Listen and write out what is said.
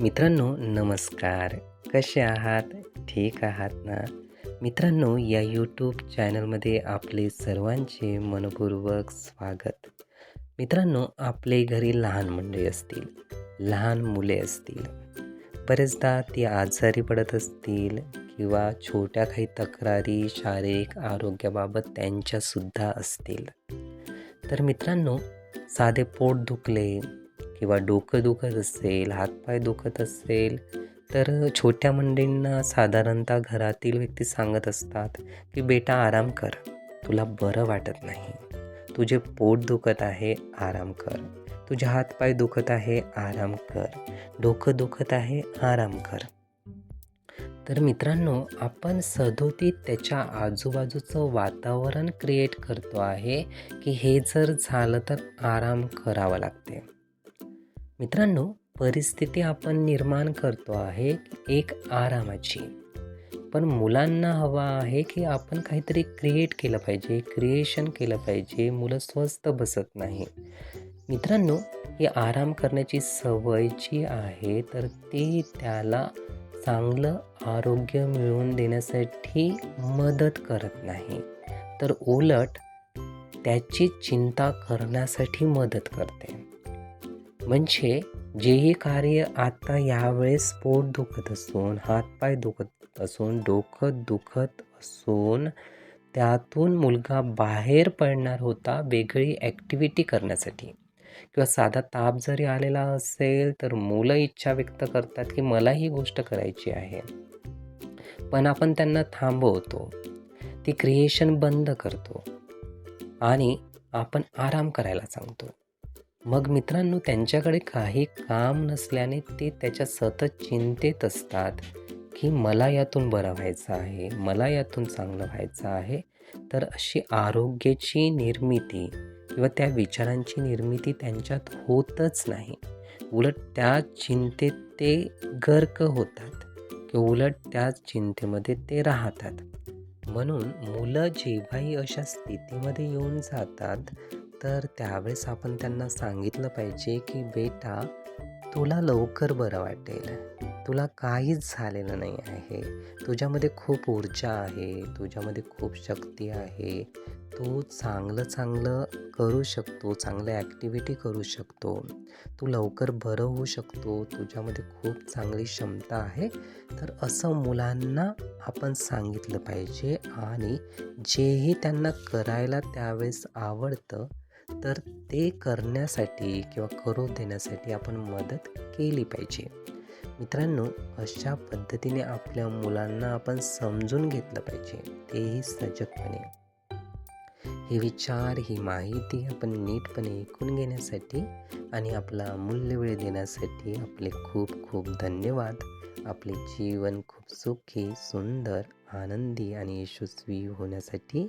मित्रांनो नमस्कार. कसे आहात? ठीक आहात ना? मित्रांनो या यूट्यूब चॅनलमध्ये आपले सर्वांचे मनपूर्वक स्वागत. मित्रांनो आपले घरी लहान मंडळी असतील लहान मुले असतील बरेचदा ती आजारी पडत असतील किंवा छोट्या काही तक्रारी शारीरिक आरोग्याबाबत त्यांच्यासुद्धा असतील. तर मित्रांनो साधे पोट दुखले किंवा डोकं दुखत असेल हातपाय दुखत असेल तर छोट्या मंडळींना साधारणतः घरातील व्यक्ती सांगत असतात की बेटा आराम कर. तुला बरं वाटत नाही. तुझे पोट दुखत आहे आराम कर. तुझे हातपाय दुखत आहे आराम कर. डोकं दुखत आहे आराम कर. तर मित्रांनो आपण सदोतीत त्याच्या आजूबाजूचं वातावरण क्रिएट करतो आहे की हे जर झालं तर आराम करावा लागते. मित्रांनो परिस्थिती आपण निर्माण करतो आहे एक आरामाची. पण मुलांना हवा आहे की आपण काहीतरी क्रिएट केलं पाहिजे क्रिएशन केलं पाहिजे मुलं स्वस्त बसत नाही. मित्रांनो ही आराम करण्याची सवय जी आहे तर ती त्याला चांगलं आरोग्य मिळवून देण्यासाठी मदत करत नाही. तर उलट त्याची चिंता करण्यासाठी मदत करते. म्हणजे जेही कार्य आता यावेळेस पोट दुखत असून हातपाय दुखत असून डोकं दुखत असून त्यातून मुलगा बाहेर पडणार होता वेगळी ॲक्टिव्हिटी करण्यासाठी. किंवा साधा ताप जरी आलेला असेल तर मुलं इच्छा व्यक्त करतात की मला ही गोष्ट करायची आहे. पण आपण त्यांना थांबवतो. ती क्रिएशन बंद करतो. आणि आपण आराम करायला सांगतो. मग मित्रांनो त्यांच्याकडे काही काम नसल्याने ते त्याच्या सतत चिंतेत असतात की मला यातून बरं व्हायचं आहे मला यातून चांगलं व्हायचं आहे. तर अशी आरोग्याची निर्मिती किंवा त्या विचारांची निर्मिती त्यांच्यात होतच नाही. उलट त्या चिंतेत ते गर्क होतात किंवा उलट त्या चिंतेमध्ये ते राहतात. म्हणून मुलं जेव्हाही अशा स्थितीमध्ये येऊन जातात तर त्यावेळेस आपण त्यांना सांगितलं पाहिजे की बेटा तुला लवकर बरं वाटेल. तुला काहीच झालेलं नाही आहे. तुझ्यामध्ये खूप ऊर्जा आहे. तुझ्यामध्ये खूप शक्ती आहे. तू चांगलं चांगलं करू शकतो. चांगल्या ॲक्टिव्हिटी करू शकतो. तू लवकर बरं होऊ शकतो. तुझ्यामध्ये खूप चांगली क्षमता आहे. तर असं मुलांना आपण सांगितलं पाहिजे आणि जेही त्यांना करायला त्यावेळेस आवडतं तर ते करण्यासाठी किंवा करू देण्यासाठी आपण मदत केली पाहिजे. मित्रांनो अशा पद्धतीने आपल्या मुलांना आपण समजून घेतलं पाहिजे तेही सजगपणे. हे विचार ही माहिती आपण नीटपणे ऐकून घेण्यासाठी आणि आपला मूल्यवेळ देण्यासाठी आपले खूप खूप धन्यवाद. आपले जीवन खूप सुखी सुंदर आनंदी आणि यशस्वी होण्यासाठी